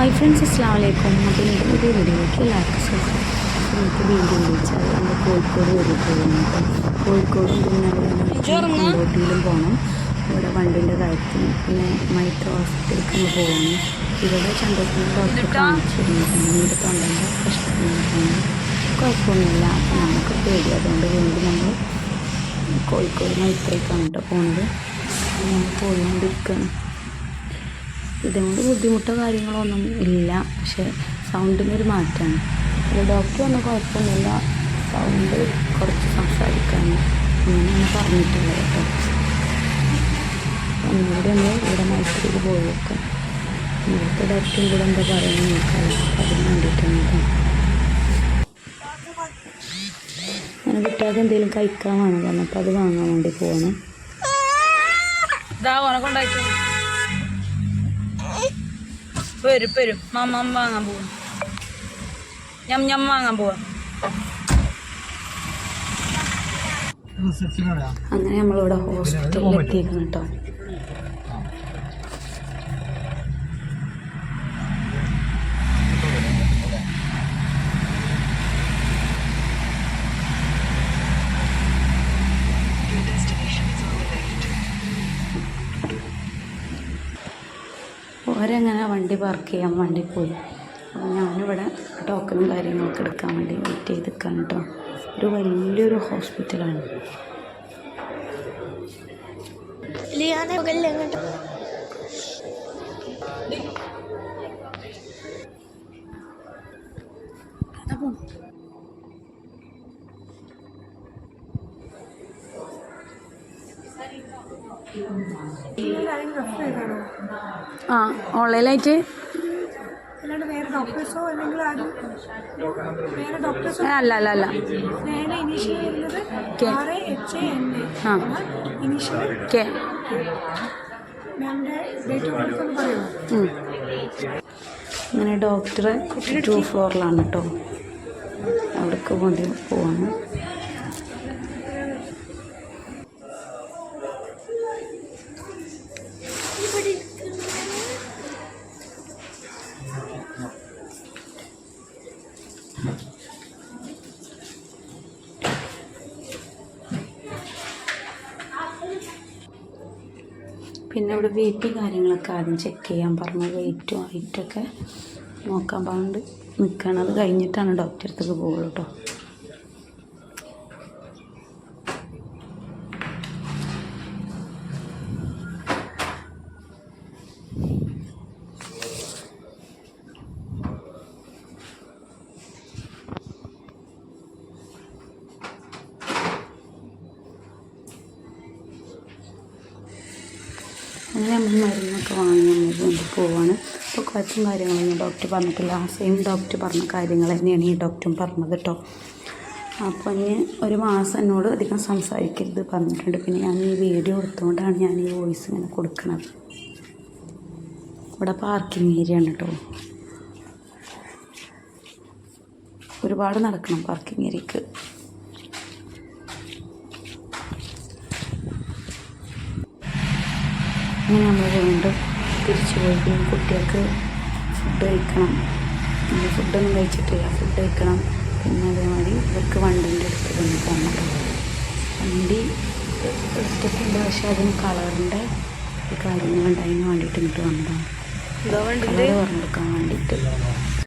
Hi friends അസ്സാം വലൈക്കും അപ്പോൾ എനിക്ക് പുതിയ വീഡിയോയിലേക്ക് എല്ലാവർക്കും സ്വാഗതം എനിക്ക് വീഡിയോ വിളിച്ചാൽ നമ്മൾ കോഴിക്കോട് വരെ പോകുന്നുണ്ട് കോഴിക്കോടും പിന്നെ പോകണം ഇവിടെ വണ്ടിന്റെ കാര്യത്തിന് പിന്നെ മൈത്ര ഹോസ്പിറ്റലിലേക്ക് നമ്മൾ പോകണം ഇവിടെ ചന്ദ്രത്തിന് ഡോക്ടർ കാണിച്ചിരുന്നു വീട് തൊണ്ടന്റെ പ്രശ്നത്തിനാണ് കുഴപ്പമൊന്നുമില്ല അപ്പോൾ നമുക്ക് പേടി അതുകൊണ്ട് വീണ്ടും നമ്മൾ കോഴിക്കോട് മൈത്രയ്ക്കാണ് കേട്ടോ പോകുന്നത് നമ്മൾ പോയിക്കൊണ്ടിരിക്കുകയാണ് ഇതുകൊണ്ട് ബുദ്ധിമുട്ടോ കാര്യങ്ങളോ ഒന്നും ഇല്ല. പക്ഷേ സൗണ്ടിനൊരു മാറ്റമാണ്. അപ്പോൾ ഡോക്ടർ ഒന്നും കുഴപ്പമൊന്നുമില്ല. സൗണ്ട് കുറച്ച് സംസാരിക്കാൻ അങ്ങനെയാണ് പറഞ്ഞിട്ടുള്ളത് കേട്ടോ. ഒന്നുകൂടി ഒന്ന് ഇവിടെ മൈസൂരിൽ പോയി വെക്കാം ഇവിടുത്തെ ഡോക്ടറും കൂടെ എന്താ പറയുന്നത് നോക്കാം. അതിന് വേണ്ടിയിട്ടാണ് അങ്ങനെ കിട്ടാതെ എന്തെങ്കിലും കഴിക്കാൻ വേണം. പറഞ്ഞപ്പോൾ അത് വാങ്ങാൻ വേണ്ടി പോകണം ഇതാ ഉണക്കൊണ്ടായിട്ട് വരും വരും മമ്മ വാങ്ങാൻ പോവാ. ഞം ഞം വാങ്ങാൻ പോവാ. അങ്ങനെ നമ്മളിവിടെ ഹോസ്പിറ്റലിൽ എത്തിയിരുന്നു കേട്ടോ. ഓരങ്ങനെ വണ്ടി പാർക്ക് ചെയ്യാൻ വണ്ടി പോയി. അപ്പോൾ ഞാനിവിടെ ടോക്കണും കാര്യങ്ങളൊക്കെ എടുക്കാൻ വേണ്ടി വെയിറ്റ് ചെയ്ത് നിൽക്കാൻ കേട്ടോ ഒരു വലിയൊരു ഹോസ്പിറ്റലാണ് ലിയാനെ ഡേറ്റ് ഓൺലൈനായിട്ട്? അല്ല അല്ല അല്ല. കെ. അങ്ങനെ ഡോക്ടറെ ടു ഫ്ലോറിലാണ് കേട്ടോ അവിടേക്ക് വേണ്ടി പോവാണ്. പിന്നെ ഇവിടെ പി കാര്യങ്ങളൊക്കെ ആദ്യം ചെക്ക് ചെയ്യാൻ പറഞ്ഞു. വെയിറ്റും ഹൈറ്റൊക്കെ നോക്കാൻ പറഞ്ഞിട്ട് നിൽക്കണം അത് കഴിഞ്ഞിട്ടാണ് ഡോക്ടറെ അടുത്തേക്ക് പോകുള്ളൂ കേട്ടോ അങ്ങനെ നമ്മൾ മരുന്നൊക്കെ വാങ്ങി നമ്മൾ കൊണ്ട് പോവാണ്. അപ്പോൾ കുഴപ്പം കാര്യങ്ങളൊന്നും ഡോക്ടർ പറഞ്ഞിട്ടില്ല. ആ സെയിം ഡോക്ടർ പറഞ്ഞ കാര്യങ്ങൾ തന്നെയാണ് ഈ ഡോക്ടറും പറഞ്ഞത് കേട്ടോ അപ്പോൾ ഇനി ഒരു മാസം എന്നോട് അധികം സംസാരിക്കരുത് പറഞ്ഞിട്ടുണ്ട്. പിന്നെ ഞാൻ ഈ വീഡിയോ എടുത്തുകൊണ്ടാണ് ഞാൻ ഈ വോയിസ് ഇങ്ങനെ കൊടുക്കുന്നത് ഇവിടെ പാർക്കിംഗ് ഏരിയ ആണ് കേട്ടോ ഒരുപാട് നടക്കണം പാർക്കിംഗ് ഏരിയക്ക് അങ്ങനെ നമ്മൾ വീണ്ടും തിരിച്ചു പോയി പിന്നെ കുട്ടികൾക്ക് ഫുഡ് കഴിക്കണം. നമ്മൾ ഫുഡൊന്നും കഴിച്ചിട്ടില്ല. ഫുഡ് കഴിക്കണം. പിന്നെ അതേമാതിരി ഇവർക്ക് വണ്ടിന്റെ അടുത്ത് വന്ന് തന്നിട്ടുണ്ട് വണ്ടി എടുത്തിട്ടുണ്ട്. പക്ഷെ അതിന് കളറിന്റെ കാര്യങ്ങളുണ്ട് അതിന് വേണ്ടിയിട്ട് ഇങ്ങോട്ട് വന്നതാണ്. കളർ പറഞ്ഞെടുക്കാൻ വേണ്ടിയിട്ട്.